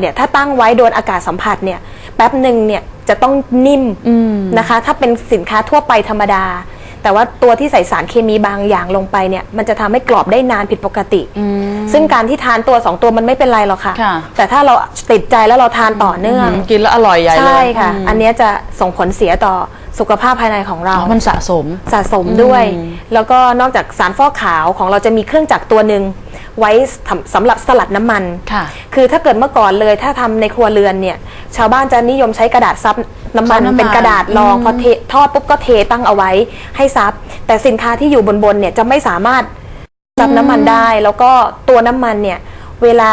เนี่ยถ้าตั้งไว้โดนอากาศสัมผัสเนี่ยแป๊บหนึ่งเนี่ยจะต้องนิ่มอืมนะคะ ถ้าเป็นสินค้าทั่วไปธรรมดา แต่ว่าตัวที่ใส่สารเคมีบางอย่างลงไปเนี่ย มันจะทำให้กรอบได้นานผิดปกติ ซึ่งการที่ทานตัวสองตัวมันไม่เป็นไรหรอกค่ะค่ะแต่ถ้าเราติดใจแล้วเราทานต่อเนื่องมกินแล้วอร่อยใหญ่เลย ใช่ค่ะมอันเนี้ยจะส่งผลเสียต่อสุขภาพภายในของเราอ๋อมันสะสม สะสมด้วยอืมแล้วก็นอกจากสารฟอกขาวของเราจะมีเครื่องจักรตัวหนึ่ง ไว้สำสำหรับสลัดน้ำมัน ค่ะ คือถ้าเกิดเมื่อก่อนเลยถ้าทำในครัวเรือนเนี่ย ชาวบ้านจะนิยมใช้กระดาษซับน้ำมันซับน้ำมันเป็นกระดาษรองอืม พอเททอดปุ๊บก็เทตั้งเอาไว้ให้ซับ แต่สินค้าที่อยู่บนบนๆเนี่ยจะไม่สามารถซับน้ำมันได้ แล้วก็ตัวน้ำมันเนี่ยเวลา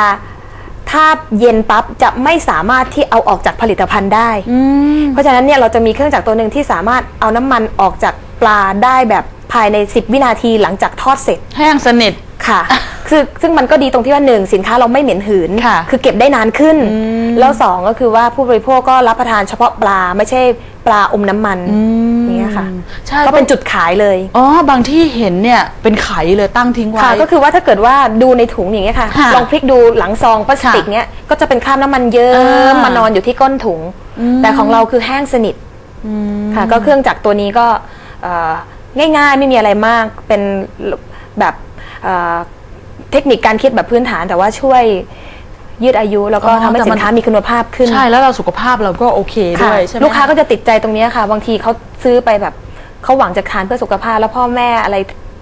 ถ้าเย็นปั๊บจะไม่สามารถที่เอาออกจากผลิตภัณฑ์ได้ อืม เพราะฉะนั้นเนี่ยเราจะมีเครื่องจักรตัวหนึ่งที่สามารถเอาน้ำมันออกจากปลาได้แบบภายใน 10 วินาทีหลังจากทอดเสร็จแห้งสนิท ค่ะ คือซึ่งมันก็ดีตรงที่ว่าหนึ่งสินค้าเราไม่เหม็นหืนค่ะอเก็บได้นานขึ้น แล้วสองก็คือว่าผู้บริโภคก็รับประทานเฉพาะปลาไม่ใช่ปลาอมน้ำมันอย่างเงี้ยค่ะใช่ ก็เป็นจุดขายเลยอ๋อบางที่เห็นเนี่ยเป็นไขเลยตั้งทิ้งไว้ ค่ะก็คือว่าถ้าเกิดว่าดูในถุงอย่างเงี้ยค่ะ ค่ะลองพลิกดูหลังซองพลาสติกค่ะเนี้ยก็จะเป็นคราบน้ำมันเยิ้อ่าม มานอนอยู่ที่ก้นถุง แต่ของเราคือแห้งสนิทค่ะก็เครื่องจักรตัวนี้ก็เอ่อง่ายๆไม่มีอะไรมากเป็นแบบเอ่อ เทคนิคการคิดแบบพื้นฐาน แต่ว่าช่วยยืดอายุแล้วก็อ๋อทำให้แต่สิมันน ค้ามีคุณภาพขึ้นใช่แล้วเราสุขภาพเราก็โอเคด้ค่ะวยใช่ไหมลูกค้าก็จะติดใจตรงเนี้ยค่ะ บางทีเขาซื้อไปแบบเขาหวังจะทานเพื่อสุขภาพ แล้วพ่อแม่อะไร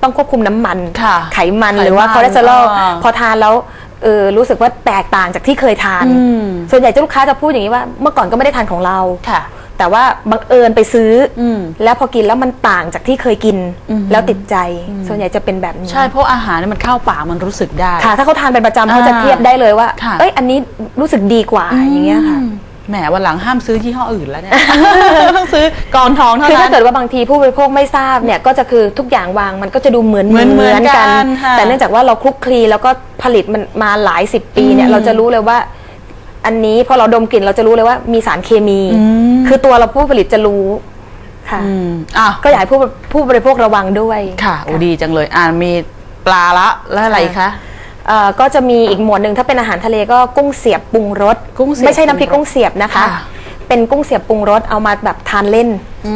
ต้องควบคุมน้ำมัน ค่ะ ไขมันไขมันหรือว่าคอเลสเตอรอลอ่าพอทานแล้วเออรู้สึกว่าแตกต่างจากที่เคยทาน อืม ส่วนใหญ่จะลูกค้าจะพูดอย่างนี้ว่าเมื่อก่อนก็ไม่ได้ทานของเรา ค่ะ แต่ว่าบังเอิญไปซื้ออมแล้วพอกินแล้วมันต่างจากที่เคยกินแล้วติดใจ ส่วนใหญ่จะเป็นแบบนี้ใช่เพราะอาหารเนี่ยมันเข้าปากมันรู้สึกได้ค่ะ ถ้าเขาทานเป็นประจำอ่าเขาจะเทียบได้เลยว่าค่ะเอ้ยอันนี้รู้สึกดีกว่าอย่างเงี้ยค่ะอืมแหมวันหลังห้ามซื้อยี่ห้ออื่นแล้วเนี่ยต้องซื้อกองทองเท่าคือนั้ถ้านเกิดว่าบางทีผู้บริโภคไม่ทราบเนี่ยก็จะคือทุกอย่างวางมันก็จะดูเหมือนเหมือนเหมือนกันค่ะแต่เนื่องจากว่าเราคลุกคลีแล้วก็ผลิตมันมาหลายสิบปีเนี่ยอืมเราจะรู้เลยว่า อันนี้พอเราดมกลิ่นเราจะรู้เลยว่ามีสารเคมีอืมคือตัวเราผู้ผลิตจะรู้ค่ะอืมอะก็อยากให้ผู้ผู้บริโภคระวังด้วยค่ะโอ้ดีจังเลยอ่ามีปลาละแล้วอะไรอีกคะเอ่อก็จะมีอีกหมวดหนึ่งถ้าเป็นอาหารทะเลก็กุ้งเสียบปรุงรสกุ้งเสียบไม่ใช่น้ำพริกปรุงรสกุ้งเสียบนะคะค่ะเป็นกุ้งเสียบปรุงรสเอามาแบบทานเล่นอื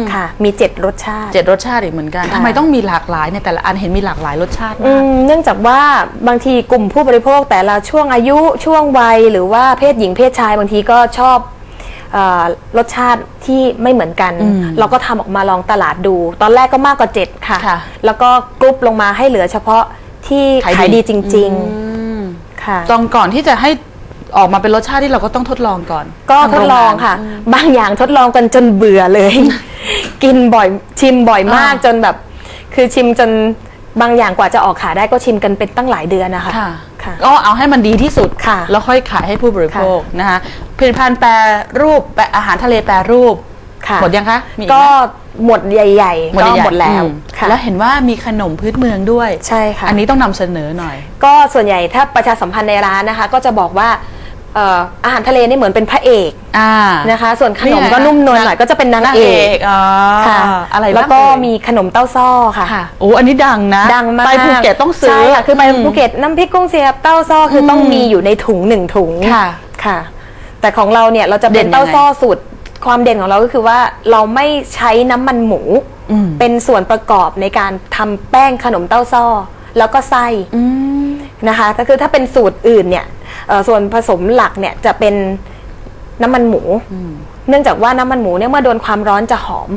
มค่ะ มีเจ็ดรสชาติ เจ็ดรสชาติอีกเหมือนกันค่ะ ทำไมต้องมีหลากหลายในแต่ละอันเห็นมีหลากหลายรสชาติอืมากมเนื่องจากว่าบางทีกลุ่มผู้บริโภคแต่ละช่วงอายุช่วงวัยหรือว่าเพศหญิงเพศชายบางทีก็ชอบเออรสชาติที่ไม่เหมือนกันอืมเราก็ทำออกมาลองตลาดดู ตอนแรกก็มากกว่า 7 ค่ะ ค่ะแล้วก็กรุ๊ปลงมาให้เหลือเฉพาะที่ขายดีจริงอืมๆค่ะ ตอนก่อนที่จะให้ ออกมาเป็นรสชาติที่เราก็ต้องทดลองก่อนก็ทางทดลองโรงงานค่ะ บางอย่างทดลองกันจนเบื่อเลย กินบ่อยชิมบ่อยมากอ่าจนแบบ คือชิมจนบางอย่างกว่าจะออกขายได้ก็ชิมกันเป็นตั้งหลายเดือนนะคะค่ะ ค่ะ ก็เอาให้มันดีที่สุดค่ะแล้วค่อยขายให้ผู้บริโภคนะคะผลิตภัณฑ์แปรรูปแปรอาหารทะเลแปรรูปค่ะหมดยังคะมีอีก็ไหมหมดใหญ่ๆก็ใญ่ๆหมดแล้วอืมค่ะแล้วเห็นว่ามีขนมพื้นเมืองด้วย ใช่ค่ะ อันนี้ต้องนำเสนอหน่อย ก็ส่วนใหญ่ถ้าประชาสัมพันธ์ในร้านนะคะ ก็จะบอกว่า เอ่ออาหารทะเลนี่เหมือนเป็นพระเอกอ่า นะคะ ส่วนขนมนี่ไงก็คะนุ่มนวลหน่อยก็จะเป็นนางนางเอเอกกอ๋อค่ะอะไรแล้วก็บ้างเอ่ยมีขนมเต้าซ้อค่ะค่ะโอ้อันนี้ดังนะดังมากไปภูเก็ตต้องซื้อ ใช่ค่ะคือไปภูเก็ตน้ำพริกกุ้งเสียบเต้าซ้อคือต้องมีอยู่ในถุงหนึ่งถุงค่ะค่ะ แต่ของเราเนี่ยเราจะเด่เป็นนยังไง เต้าซ้อสูตรความเด่นของเราก็คือว่าเราไม่ใช้น้ำมันหมู อืมเป็นส่วนประกอบในการทำแป้งขนมเต้าซ้อแล้วก็ไส้ อืม นะคะ ก็คือถ้าเป็นสูตรอื่นเนี่ยเอ่อส่วนผสมหลักเนี่ยจะเป็นน้ำมันหมู เนื่องจากว่าน้ำมันหมูเนี่ยเมื่อโดนความร้อนจะหอม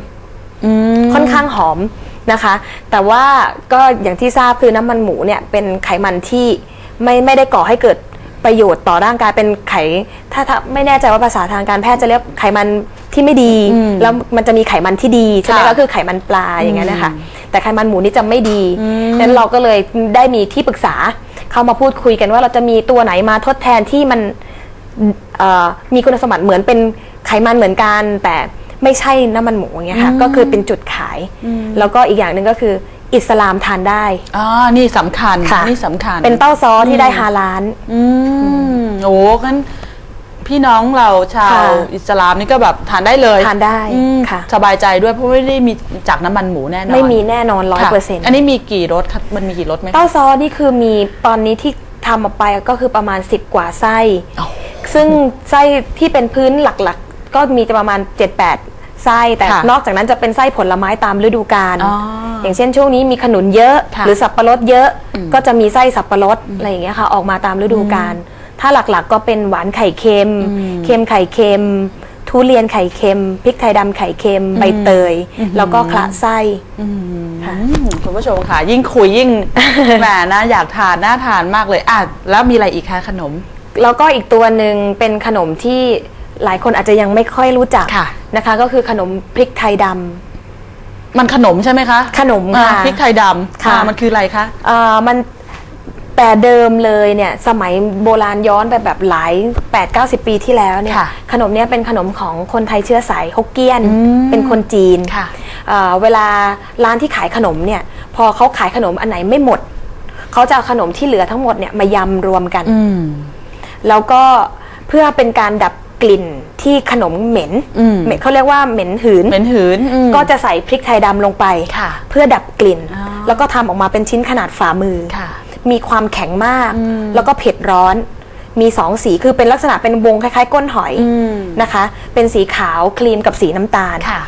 อืมค่อนข้างหอมนะคะ แต่ว่าก็อย่างที่ทราบคือน้ำมันหมูเนี่ยเป็นไขมันที่ไม่ไม่ได้ก่อให้เกิดประโยชน์ต่อร่างกายเป็นไข ถ้าถ้าไม่แน่ใจว่าภาษาทางการแพทย์จะเรียกไขมันที่ไม่ดีอืมแล้วมันจะมีไขมันที่ดีใช่ไหมค่ะก็คือไขมันปลาอย่างเงี้ยนะคะแต่ไขมันหมูนี่จะไม่ดีอืมนั้นเราก็เลยได้มีที่ปรึกษา เข้ามาพูดคุยกันว่าเราจะมีตัวไหนมาทดแทนที่มันเอ่อมีคุณสมบัติเหมือนเป็นไขมันเหมือนกัน แต่ไม่ใช่น้ำมันหมูอย่างเงี้ยค่ะก็คือเป็นจุดขาย แล้วก็อีกอย่างหนึ่งก็คืออิสลามทานได้อ่านี่สำคัญค่ะนี่สำคัญ เป็นเต้าซอที่ได้ฮาลาลอืม โอ้งั้น พี่น้องเราชาวค่ะ อิสลามนี่ก็แบบทานได้เลยทานได้อืมค่ะ สบายใจด้วยเพราะไม่ได้มีจากน้ำมันหมูแน่นอนไม่มีแน่นอนร้อยค่ะเปอร์เซ็นต์อันนี้มีกี่รสครับมันมีกี่รสไหมคะเต้าซอนี่คือมีตอนนี้ที่ทำออกไปก็คือประมาณ 10 กว่าไส้ซึ่งไส้ที่เป็นพื้นหลักๆ ก็มีจะประมาณ 7-8 ไส้ แต่ค่ะนอกจากนั้นจะเป็นไส้ผลไม้ตามฤดูกาลอ๋ออย่างเช่นช่วงนี้มีขนุนเยอะ ค่ะหรือสับปะรดเยอะก็จะมีไส้สับปะรดอะไรอย่างเงี้ยค่ะออกมาตามฤดูกาล ถ้าหลักๆก็เป็นหวานไข่เค็ม เค็มไข่เค็ม ทุเรียนไข่เค็ม พริกไทยดำไข่เค็ม ใบเตย แล้วก็คละไส้ค่ะอืมคุณผู้ชมค่ะ ยิ่งคุยยิ่ง แหมนะอยากทานน่าทานมากเลยอะแล้วมีอะไรอีกคะขนม แล้วก็อีกตัวหนึ่งเป็นขนมที่หลายคนอาจจะยังไม่ค่อยรู้จักค่ะ นะคะ ก็คือขนมพริกไทยดมันขนมใช่ไหมคะขนมอ่าค่ะพริกไทยดำค่ะ อ่ามันคืออะไรคะำเอ่อมัน แต่เดิมเลยเนี่ยสมัยโบราณย้อนไปแบบหลาย 8-90 ปีที่แล้วเนี่ยค่ะขนมเนี้ยเป็นขนมของคนไทยเชื้อสายฮกเกี้ยน อืมเป็นคนจีนค่ะเอ่อเวลาร้านที่ขายขนมเนี่ยพอเขาขายขนมอันไหนไม่หมด เขาจะเอาขนมที่เหลือทั้งหมดเนี่ยมายำรวมกัน อืม แล้วก็เพื่อเป็นการดับกลิ่นที่ขนมเหม็นอืม เหม็นเขาเรียกว่าเหม็นหืน เป็นหืนอืม ก็จะใส่พริกไทยดำลงไป ค่ะเพื่อดับกลิ่น อ๋อ แล้วก็ทำออกมาเป็นชิ้นขนาดฝ่ามือ ค่ะ มีความแข็งมากอืมแล้วก็เผ็ดร้อน มีสองสีคือเป็นลักษณะเป็นวงคล้ายๆ ก้นหอยอืมนะคะ เป็นสีขาวครีมกับสีน้ำตาลค่ะ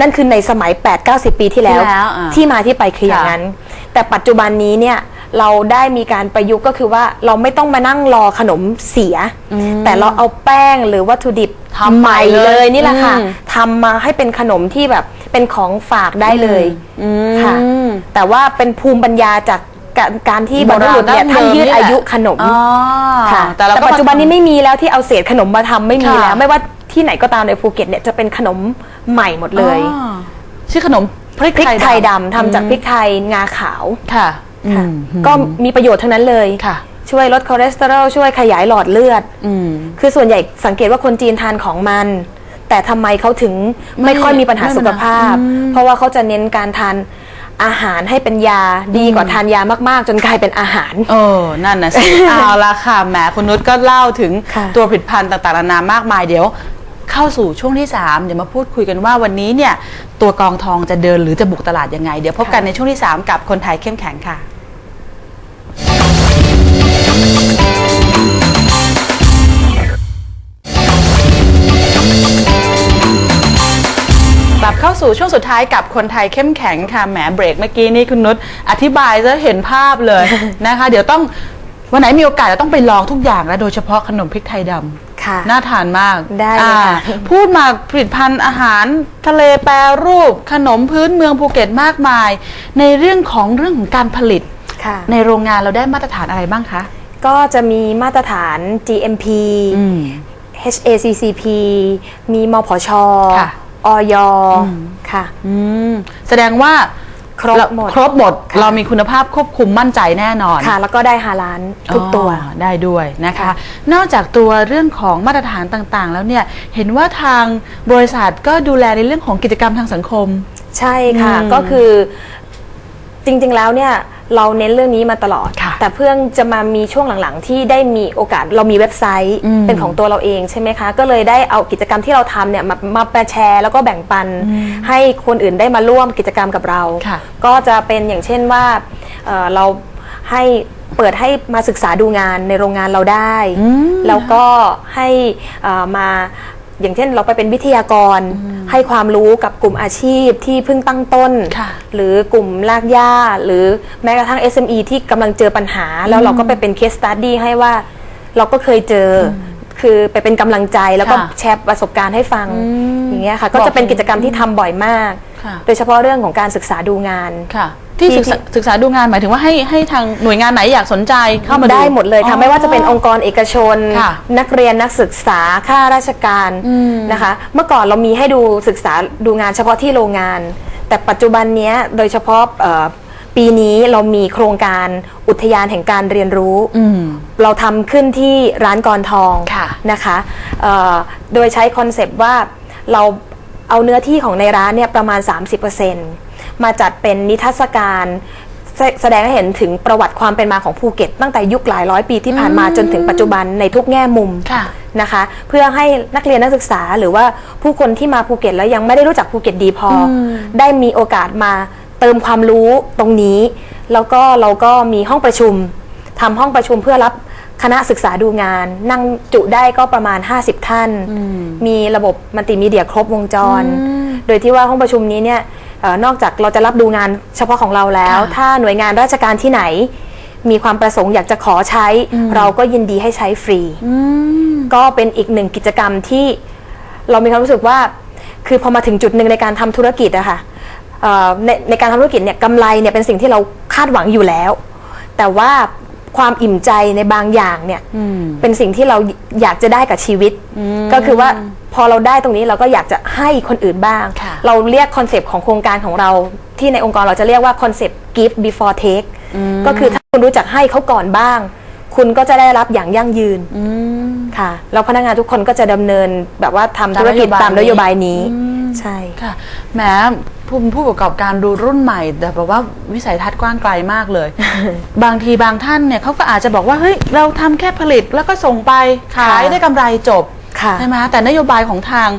นั่นคือในสมัย 8-90 ปีที่แล้ว ที่แล้วอ่าที่มาที่ไปคืออย่างค่ะนั้น แต่ปัจจุบันนี้เนี่ยเราได้มีการประยุกต์ก็คือว่าเราไม่ต้องมานั่งรอขนมเสีย แต่เราเอาแป้งหรือวัตถุดิบทำใหม่เลยเลยนี่แหละค่ะอืมทำมาให้เป็นขนมที่แบบเป็นของฝากได้เลยอืมค่ะแต่ว่าเป็นภูมิปัญญาจาก การการที่บรรพบุรุษเนี่ยโบราณดั้ท่านงเดิมยืดนี่แหละอายุขนมอ๋อค่ะแต่เราแต่ก็ปัจจุบันนี้ไม่มีแล้วที่เอาเศษขนมมาทำไม่มีค่ะ แล้ว ไม่ว่าที่ไหนก็ตามในภูเก็ตเนี่ยจะเป็นขนมใหม่หมดเลยอ๋อชื่อขนมพริกพริกไทยดดำทำจากพริกไทยงาขาวำค่ะค่ะอืมก็มีประโยชน์ทั้งนั้นเลย ค่ะ ช่วยลดคอเลสเตอรอลช่วยขยายหลอดเลือด อืม คือส่วนใหญ่สังเกตว่าคนจีนทานของมัน แต่ทำไมเขาถึงไม่ไม่ค่อยมีปัญหาไม่สุขภาพ อืมเพราะว่าเขาจะเน้นการทาน อาหารให้เป็นยาดีกว่าทานยามากๆ จนกลายเป็นอาหาร เออ นั่นนะสิ เอาละค่ะ แหม คุณนุชก็เล่าถึงค่ะตัวผลิตภัณฑ์ต่างๆนานามากมายเดี๋ยว เข้าสู่ช่วงที่ 3 เดี๋ยวมาพูดคุยกันว่าวันนี้เนี่ย ตัวกองทองจะเดินหรือจะบุกตลาดยังไง เดี๋ยวพบกันในช่วงที่ 3 กับคนไทยเข้มแข็งค่ะ สู่ช่วงสุดท้ายกับคนไทยเข้มแข็งค่ะ แหมเบรกเมื่อกี้นี่คุณนุชอธิบายจะเห็นภาพเลยนะคะ เดี๋ยวต้องวันไหนมีโอกาสเราต้องไปลองทุกอย่างแล้วโดยเฉพาะขนมพริกไทยดำค่ะน่าทานมากได้เลยค่ะอ่าพูดมาผลิตภัณฑ์อาหารทะเลแปรรูป ขนมพื้นเมืองภูเก็ตมากมาย ในเรื่องของเรื่องของการผลิต ค่ะ ในโรงงานเราได้มาตรฐานอะไรบ้างคะ ก็จะมีมาตรฐาน GMP อืม HACCP มีมพช ค่ะ ออยค่ะ อืมแสดงว่าครบเราหมดครบหมดค่ะ เรามีคุณภาพควบคุมมั่นใจแน่นอน ค่ะ แล้วก็ได้ฮาลานทุกตัว อ๋อได้ด้วยนะคะ ค่ะ นอกจากตัวเรื่องของมาตรฐานต่างๆ แล้วเนี่ย เห็นว่าทางบริษัทก็ดูแลในเรื่องของกิจกรรมทางสังคม ใช่ค่ะ อืมก็คือจริงๆแล้วเนี่ย เราเน้นเรื่องนี้มาตลอด ค่ะแต่เพื่องจะมามีช่วงหลังๆ ที่ได้มีโอกาสเรามีเว็บไซต์อืมเป็นของตัวเราเองใช่ไหมคะ ก็เลยได้เอากิจกรรมที่เราทำเนี่ยมามาแชร์แล้วก็แบ่งปัน ให้คนอื่นได้มาร่วมกิจกรรมกับเรา ค่ะ ก็จะเป็นอย่างเช่นว่าเอ่อเราให้เปิดให้มาศึกษาดูงานในโรงงานเราได้อืมแล้วก็ให้เอ่อมา อย่างเช่นเราไปเป็นวิทยากร ให้ความรู้กับกลุ่มอาชีพที่เพิ่งตั้งต้นค่ะหรือกลุ่มลากย่าหรือแม้กระทั่ง SME ที่กำลังเจอปัญหา แล้วเราก็ไปเป็น case study ให้ว่าเราก็เคยเจออคือไปเป็นกำลังใจแล้วก็ค่ะแชร์ประสบการณ์ให้ฟัง อืมอย่างเงี้ยค่ะ ก็จะเป็นกิจกรรมที่ทำบ่อยมาก ค่ะ โดยเฉพาะเรื่องของการศึกษาดูงาน ค่ะ ที่ที่ศึกษาศึกษาดูงานหมายถึงว่าให้ให้ทางหน่วยงานไหนอยากสนใจเข้ามาดูได้หมดเลยอ๋ค่ะอไม่ว่าจะเป็นองค์กรเอกชน ค่ะนักเรียนนักศึกษาข้าราชการอืมนะคะ เมื่อก่อนเรามีให้ดูศึกษาดูงานเฉพาะที่โรงงาน แต่ปัจจุบันเนี้ยโดยเฉพาะเอ่อปีนี้เรามีโครงการอุทยานแห่งการเรียนรู้อืมเราทำขึ้นที่ร้านกรทองค่ะนะคะเอ่อโดยใช้คอนเซปต์ว่า เราเอาเนื้อที่ของในร้านเนี่ยประมาณ 30%มาจัดเป็นนิทรรศการแสแสดงให้เห็นถึงประวัติความเป็นมาของภูเก็ต ตั้งแต่ยุคหลายร้อยปีที่ผ่านมาจนถึงปัจจุบันในทุกแง่มุมค่ะ นะคะ เพื่อให้นักเรียนนักศึกษาหรือว่าผู้คนที่มาภูเก็ตแล้วยังไม่ได้รู้จักภูเก็ตดีพออได้มีโอกาสมาเติมความรู้ตรงนี้ แล้วก็เราก็มีห้องประชุมทำห้องประชุมเพื่อรับ คณะศึกษาดูงาน นั่งจุได้ก็ประมาณ 50 ท่าน มีระบบมัลติมีเดียครบวงจร โดยที่ว่าห้องประชุมนี้เนี่ยเออนอกจากเราจะรับดูงานเฉพาะของเราแล้วค่ะถ้าหน่วยงานราชการที่ไหน มีความประสงค์อยากจะขอใช้ เราก็ยินดีให้ใช้ฟรี ก็เป็นอีกหนึ่งกิจกรรมที่เรามีความรู้สึกว่า คือพอมาถึงจุดหนึ่งในการทำธุรกิจอะค่ะเอ่อในในการทำธุรกิจเนี่ยกำไรเนี่ยเป็นสิ่งที่เราคาดหวังอยู่แล้ว แต่ว่า ความอิ่มใจในบางอย่างเนี่ยเป็นสิ่งที่เราอยากจะได้กับชีวิต ก็คือว่าพอเราได้ตรงนี้เราก็อยากจะให้คนอื่นบ้างค่ะเราเรียกคอนเซปต์ของโครงการของเรา ที่ในองค์กรเราจะเรียกว่าคอนเซปต์ give before take ก็คือถ้าคุณรู้จักให้เขาก่อนบ้าง คุณก็จะได้รับอย่างยั่งยืนค่ะแล้วพนักงานทุกคนก็จะดำเนินแบบว่าทำธุรกิจตามนโยบายนี้ ใช่ ค่ะแหมผู้ผู้ประกอบการดูรุ่นใหม่ แต่แบบว่าวิสัยทัศน์กว้างไกลมากเลย บางทีบางท่านเนี่ยเขาก็อาจจะบอกว่าเฮ้ยเราทำแค่ผลิตแล้วก็ส่งไปขายค่ะได้กำไรจบค่ะใช่ไหมแต่นโยบายของทาง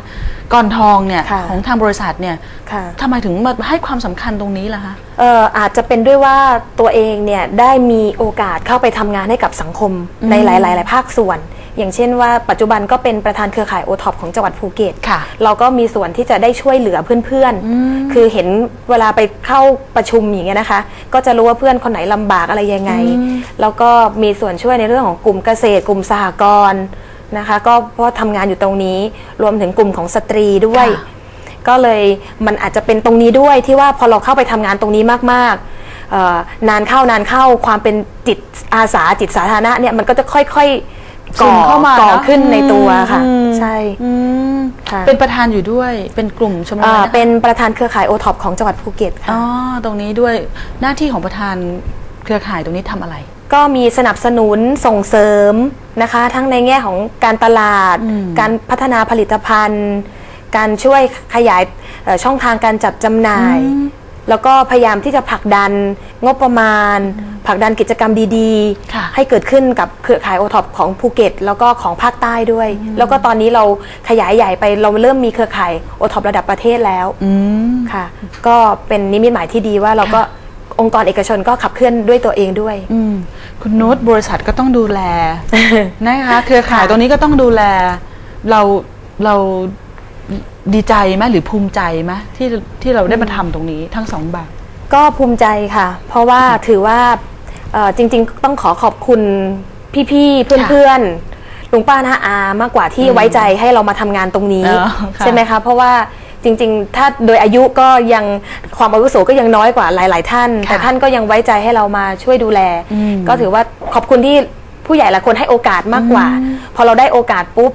ก่อนทองเนี่ยค่ะ ของทางบริษัทเนี่ยค่ะทำไมถึงมาให้ความสำคัญตรงนี้ล่ะคะ เอ่ออาจจะเป็นด้วยว่าตัวเองเนี่ยได้มีโอกาสเข้าไปทำงานให้กับสังคมในหลาย ๆ หลายภาคส่วน อย่างเช่นว่าปัจจุบันก็เป็นประธานเครือข่ายโอท็อปของจังหวัดภูเก็ตค่ะ เราก็มีส่วนที่จะได้ช่วยเหลือเพื่อนๆ คือเห็นเวลาไปเข้าประชุมอย่างเงี้ยนะคะ ก็จะรู้ว่าเพื่อนคนไหนลำบากอะไรยังไง แล้วก็มีส่วนช่วยในเรื่องของกลุ่มเกษตร กลุ่มสหกรณ์นะคะก็เพราะทำงานอยู่ตรงนี้รวมถึงกลุ่มของสตรีด้วยค่ะก็เลยมันอาจจะเป็นตรงนี้ด้วยที่ว่าพอเราเข้าไปทำงานตรงนี้มากๆเอ่อนานเข้านานเข้าความเป็นจิตอาสาจิตสาธารณะเนี่ยมันก็จะค่อยๆซึ ก่อมเข้ามาก่อเนอะขึ้นในตัวค่ะอืมใช่อืมค่ะเป็นประธานอยู่ด้วยเป็นกลุ่มชมรมเอ่ออะไรนะคะเป็นประธานเครือข่ายโอท็อปของจังหวัดภูเก็ตค่ะ อ๋อตรงนี้ด้วยหน้าที่ของประธานเครือข่ายตรงนี้ทำอะไร ก็มีสนับสนุนส่งเสริมนะคะ ทั้งในแง่ของการตลาดการพัฒนาผลิตภัณฑ์ การช่วยขยายเอ่อช่องทางการจัดจำหน่าย แล้วก็พยายามที่จะผลักดันงบประมาณ ผลักดันกิจกรรมดีค่ะๆ ให้เกิดขึ้นกับเครือข่ายโอท็อปของภูเก็ต แล้วก็ของภาคใต้ด้วย แล้วก็ตอนนี้เราขยายใหญ่ไปเราเริ่มมีเครือข่ายโอท็อประดับประเทศแล้วอืม ค่ะ ก็เป็นนิมิตหมายที่ดีว่าเราก็องค์กรเอกชนก็ขับเคลื่อนด้วยตัวเองด้วย อืมคุณนุชบริษัทก็ต้องดูแล นะคะเครือข่ายตรงนี้ก็ต้องดูแล เราเรา ดีใจไหมหรือภูมิใจไหมที่ที่เราได้มาทำตรงนี้ทั้งสองแบบ ก็ภูมิใจค่ะ เพราะว่าถือว่าเอ่อจริงๆ ต้องขอขอบคุณพี่ๆ เพื่อนๆ ลุงป้าน้าอามากกว่าที่ไว้ใจให้เรามาทำงานตรงนี้อ๋อค่ะ ใช่ไหมคะ เพราะว่าจริงๆ ถ้าโดยอายุก็ยังความอาวุโสก็ยังน้อยกว่าหลาย ๆ ท่านค่ะแต่ท่านก็ยังไว้ใจให้เรามาช่วยดูแลอืมก็ถือว่าขอบคุณที่ผู้ใหญ่หลายคนให้โอกาสมากกว่า พอเราได้โอกาสปุ๊บ